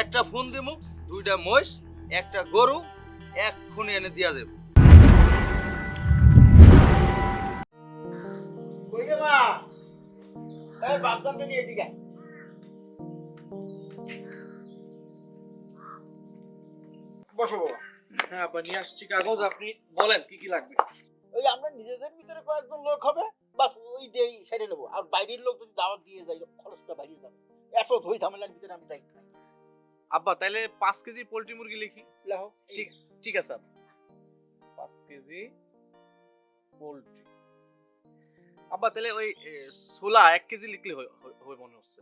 একটা ফোন দিমু দুইটা মহিষ একটা গরু এক্ষুনি এনে দিয়া দেব। কই রে মা এই বাপদানটা নিয়ে এদিকে আয়। বসো বাবা। হ্যাঁ আপা নিয়ে আসছি। কাগজ আপনি বলেন কি কি লাগবে? ওই আমরা নিজেদের ভিতরে কয়েকজন লোক হবে বাস ওই সেরে নেব। আর বাইরের লোক যদি দাওয়াত দিয়ে যাই খরচটা বাইরে যাবে। এত ধই ঝামেলার ভিতরে আমি যাই না। আব্বা তাহলে পাঁচ কেজি পোলট্রি মুরগি লিখি। লাও, ঠিক ঠিক আছে পাঁচ কেজি পোলট্রি। আব্বা তাহলে ওই ছোলা এক কেজি লিখলে হয় মনে হচ্ছে।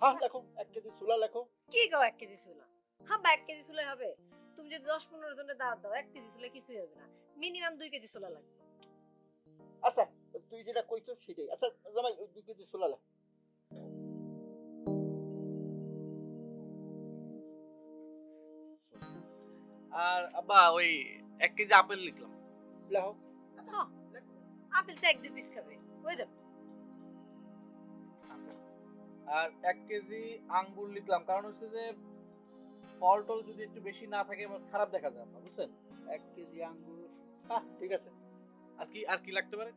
হ্যাঁ লেখো এক কেজি চুলা লেখো। কি গাও এক কেজি চুলা হ্যাঁ বা এক কেজি চুলাই হবে। তুমি যদি দশ পনেরো জনের দাওয়াত দাও এক কেজি চুলা কিছুই হবে না। মিনিমাম দুই কেজি চুলা লাগবে। আচ্ছা তুই যেটা কইছো সেটাই। আচ্ছা জামাই ওই দুই কেজি চুলা লেখ। আর আব্বা ওই এক কেজি আপেল লিখলাম লেখো হ্যাঁ আপেল তো এক দুই পিস খাবে। ওই দেব আর এক কেজি আঙ্গুর লিখলাম কারণ হচ্ছে যে ফল টল যদি একটু বেশি না থাকে খারাপ দেখা যায় আপনার বুঝছেন? এক কেজি আঙ্গুর। হ্যাঁ ঠিক আছে। আর কি আর কি লাগতে পারে?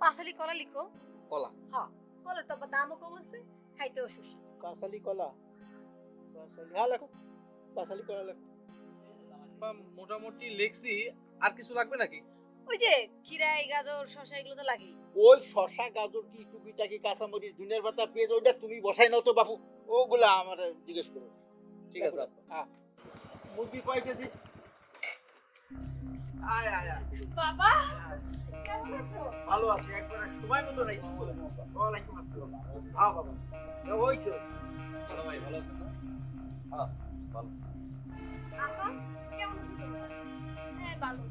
পাঁচালি কলা লিখো। কলা? হ্যাঁ কলা তো দামও কম আছে খাইতেও সুস্বাদু। কাঁচালি কলা। কাঁচালি হ্যাঁ লেখো। কাঁচালি কলা লেখো। আব্বা, মোটামুটি লিখছি আর কিছু লাগবে নাকি? ওই যে খিরাই গাজর শসা এগুলো তো লাগেই। ওই শশা গাজর কি টুকিটাকি কাঁচামরিচ দুনিয়ার পাতা পেঁয়াজ ওইটা তুমি বসাই নাও তো বাপু। ওগুলা আমার জিজ্ঞেস করো। ঠিক আছে। হ্যাঁ মুরগি কয় কেজি? আয় আয় বাবা! ভালো আছে একবার সময় মতো নাই ওয়ালাইকুম আসসালাম। হ্যাঁ বাবা। তো ভালো ভাই ভালো আছেন হ্যাঁ ভালো। কেমন হ্যাঁ ভালো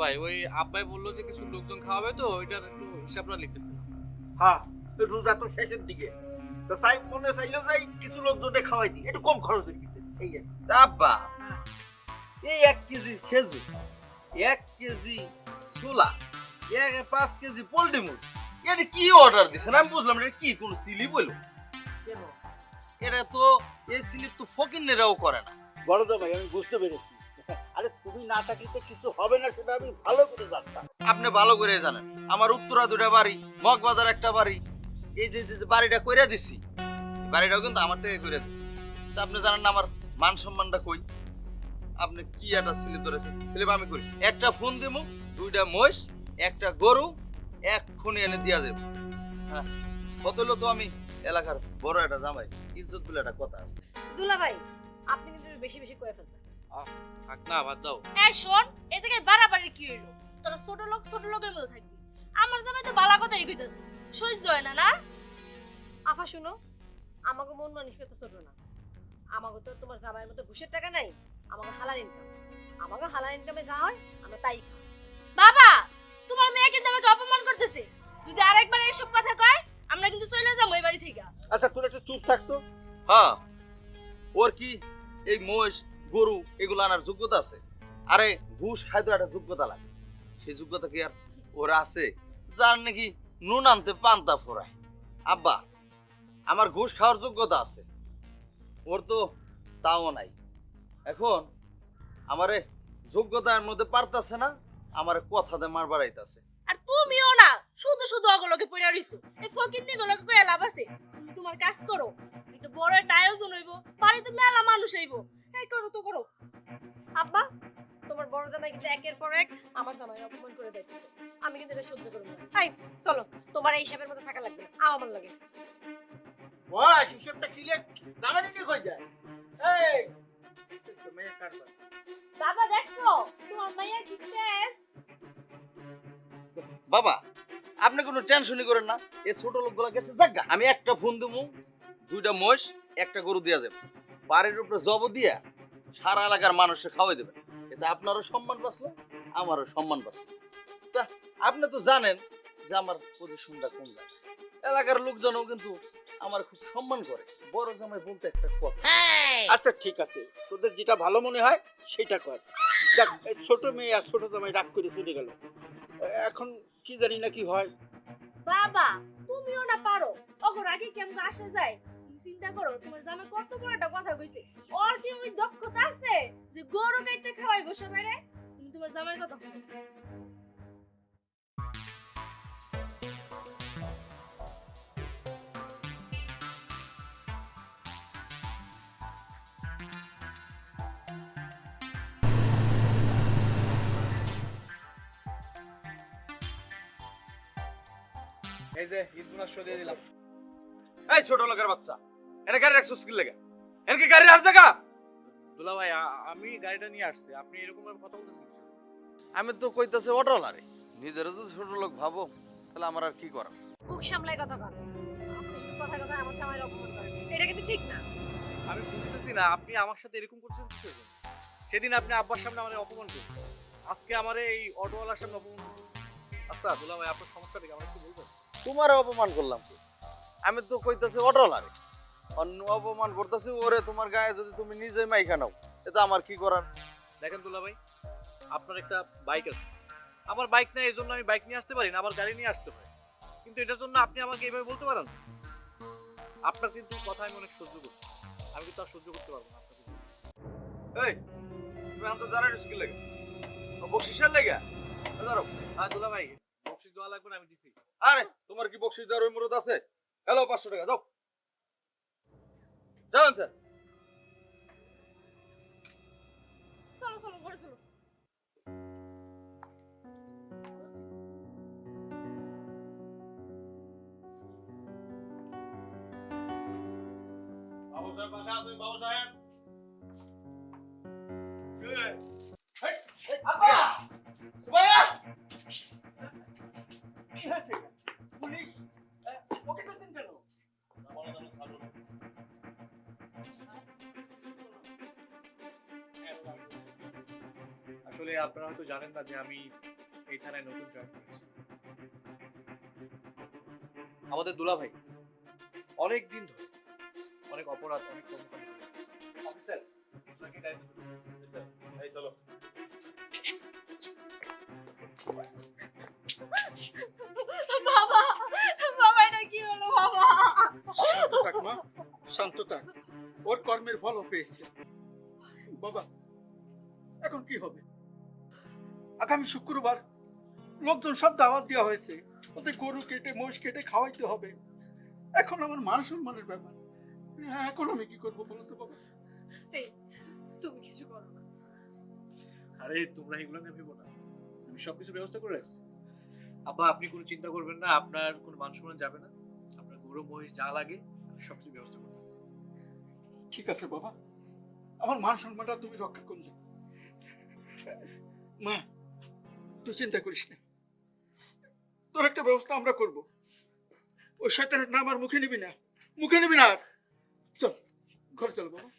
ভাই ওই আব্বাই বলল যে কিছু লোকজন খাওয়াবে তো ওইটার একটু হিসাবটা হ্যাঁ তো রোজা তো শেষের দিকে। তো মনে চাইলো এই কিছু খাওয়াই দিই। একটু কম খরচের ভিতরে এই আব্বা এই এক কেজি খেজুর এক কেজি ছোলা এক পাঁচ কেজি পোল্ট্রি মুরগি। এটা কি অর্ডার দিছেন আমি বুঝলাম এটা কি কোন হইল কেন? এটা তো এই স্লিপ তো ফকিনেরাও করে না। বড় ভাই আমি বুঝতে পেরেছি। আরে তুমি না থাকলে কিছু হবে না সেটা আমি ভালো করে জানতাম। আপনি ভালো করে জানেন আমার উত্তরা দুটা বাড়ি মগবাজার একটা বাড়ি এই যে যে বাড়িটা কইরা দিছি বাড়িটাও কিন্তু আমার থেকে কইরা দিছি। তা আপনি জানেন না আমার মান সম্মানটা কই? আপনি কি একটা স্লিপ ধরেছেন? স্লিপ আমি করি। একটা ফোন দিমু দুইটা মহিষ একটা গরু এক্ষুনি এনে দিয়া দেব। হ্যাঁ কত হলো তো আমি এলাকার বড় একটা জামাই ইজ্জত বলে একটা কথা আছে। দুলা ভাই আপনি কিন্তু বেশি বেশি করে ফেলতেছেন। থাক না বাদ দাও। এই শোন এই জায়গায় বাড়াবাড়ি কি হইল? তোরা ছোট লোক ছোট লোকের মতো থাকবি। আমার জামাই তো বালা কথা এগিয়েছে সহ্য হয় না না? আফা শুনো আমাকে মন মানুষকে তো ছোট না। আমাকে তো তোমার জামাইয়ের মতো ঘুষের টাকা নাই আমাকে হালাল ইনকাম আমাকে হালাল ইনকামে যা হয় আমরা তাই খাই। বাবা করতেছে? যদি আরেকবার এসব কথা কয় আমরা কিন্তু চলে যাব এই বাড়ি থেকে। আচ্ছা তোর একটু চুপ থাকতো হ্যাঁ। ওর কি এই মহিষ গরু এগুলো আনার যোগ্যতা আছে? আরে ঘুষ খাইতো একটা যোগ্যতা লাগে। সেই যোগ্যতা কি আর ওর আছে? যার নাকি নুন আনতে পান্তা ফোরায় আব্বা আমার ঘুষ খাওয়ার যোগ্যতা আছে। ওর তো তাও নাই। এখন আমারে যোগ্যতার মধ্যে পারতাছে না আমারে কথা দিয়ে মার বাড়াইতাছে তুমিও না শুধু শুধু অগলকে পড়ে রইছো। এই ফকির নি গলকে কই লাভ আছে? তুমি তোমার কাজ করো একটু বড় একটা আয়োজন হইব বাড়িতে মেলা মানুষ হইব। এই করো তো করো। আব্বা তোমার বড় জামাই কিন্তু একের পর এক আমার জামাই অপমান করে দেয়। আমি কিন্তু এটা সহ্য করব না। হাই চলো তোমার এই হিসাবের মধ্যে থাকা লাগবে আও আমার লাগে। ওই হিসেবটা ক্লিয়ার জানা দিতে কই যায়। এই মেয়ে কাটবা বাবা দেখছ? তোমার মাইয়া কি টেস্ট বাবা আপনি কোনো টেনশনই করেন না। এই ছোট লোকগুলো গেছে জাগা আমি একটা ফোন দেবো দুইটা মহিষ একটা গরু দিয়া যাবে। বাড়ির উপরে জব দিয়া সারা এলাকার মানুষকে খাওয়াই দেবেন এতে আপনারও সম্মান বাঁচলো আমারও সম্মান বাঁচলো। তা আপনি তো জানেন যে আমার পজিশনটা কোন জায়গায়। এলাকার লোকজনও কিন্তু আমার খুব সম্মান করে। বড় জামাই বলতে একটা কথা। আচ্ছা ঠিক আছে। তোদের যেটা ভালো মনে হয় সেটা কর। দেখ ছোট মেয়ে আর ছোট জামাই রাগ করে চলে গেল। এখন কি জানি না কি হয়। বাবা, তুমিও না পারো। অগর আগে কেমন আসে যায়? তুমি চিন্তা করো, তোমার জামা কত বড় একটা কথা কইছে। ওর কি ওই দক্ষতা আছে যে গরু কাইতে খাওয়াইবো বসে রে তুমি তোমার জামার কথা এই যে ঈদ বোনাস দিয়ে দিলাম। এই ছোট লোকের বাচ্চা এটা গাড়ি রাখছো স্কিল লেগে? এনকে গাড়ি রাখ জায়গা দুলা ভাই আমি গাড়িটা নিয়ে আসছি আপনি এরকম ভাবে কথা বলতেছেন আমি তো কইতাছে অটোলারে নিজের ছোট লোক ভাবো তাহলে আমার আর কি করার? মুখ সামলাই কথা কর আপনি শুধু কথা কথা আমার জামাইয়ের অপমান করেন। এটা কিন্তু ঠিক না। আমি বুঝতেছি না আপনি আমার সাথে এরকম করছেন কি সেদিন আপনি আব্বার সামনে আমার অপমান করলেন। আজকে আমার এই অটোওয়ালার সামনে অপমান আচ্ছা দুলা ভাই আপনার সমস্যাটা কি? আমার একটু বলবেন? তোমার অপমান করলাম আমি তো কইতাছি অটোলারে। অন্য অপমান করতেছি ওরে তোমার গায়ে যদি তুমি নিজে মাইখা নাও এটা আমার কি করার? দেখেন দুলা ভাই আপনার একটা বাইক আছে। আমার বাইক নেই এই জন্য আমি বাইক নিয়ে আসতে পারি না আমার গাড়ি নিয়ে আসতে পারি কিন্তু এটার জন্য আপনি আমাকে এইভাবে বলতে পারেন? আপনার কিন্তু কথা আমি অনেক সহ্য করছি। আমি কিন্তু আর সহ্য করতে পারব না আপনাকে। এই তুমি আনতে দাঁড়ানো স্কিল লেগে। বকশিসের লেগে? ধরো হ্যাঁ দুলা ভাই। বকশিস দেওয়া লাগবে না আমি দিছি। আরে তোমার কি বকশিস দেওয়ার ওই মুরত আছে? হ্যালো পাঁচশো টাকা যাও। যাও স্যার চলো চলো ঘরে চলো। সাহেব বাবু সাহেব। কি হয়েছে? পুলিশ ওকে ধরছেন কেন? আসলে আপনারা হয়তো জানেন না যে আমি এই থানায় নতুন জয়েন করেছি। আমাদের দুলা ভাই অনেক দিন ধরে অনেক অপরাধ অনেক কর্মকাণ্ড অফিসার চলো। বাবা বাবা এটা কি হলো বাবা? শান্ত থাক মা। শান্ত থাক। ওর কর্মের ফল পেয়েছে। বাবা এখন কি হবে? আগামী শুক্রবার লোকজন সব দাওয়াত দেওয়া হয়েছে। ওদের গরু কেটে মোষ কেটে খাওয়াইতে হবে। এখন আমার মান সম্মানের ব্যাপার। হ্যাঁ, এখন আমি কি করব বলো তো বাবা? তুমি কিছু করো না। আরে তোমরা এগুলো নিয়ে ভেবো না। আমি সবকিছু ব্যবস্থা করে রাখছি। আব্বা আপনি কোনো চিন্তা করবেন না, আপনার কোনো মান সম্মান যাবে না। আপনার গরু মহিষ যা লাগে, আমি সবকিছু ব্যবস্থা করতেছি। ঠিক আছে বাবা। আমার মান সম্মানটা তুমি রক্ষা করলে। মা, তুই চিন্তা করিস না। তোর একটা ব্যবস্থা আমরা করব। ওই শয়তানের নাম আর মুখে নিবি না। মুখে নিবি না। চল, ঘরে চল বাবা।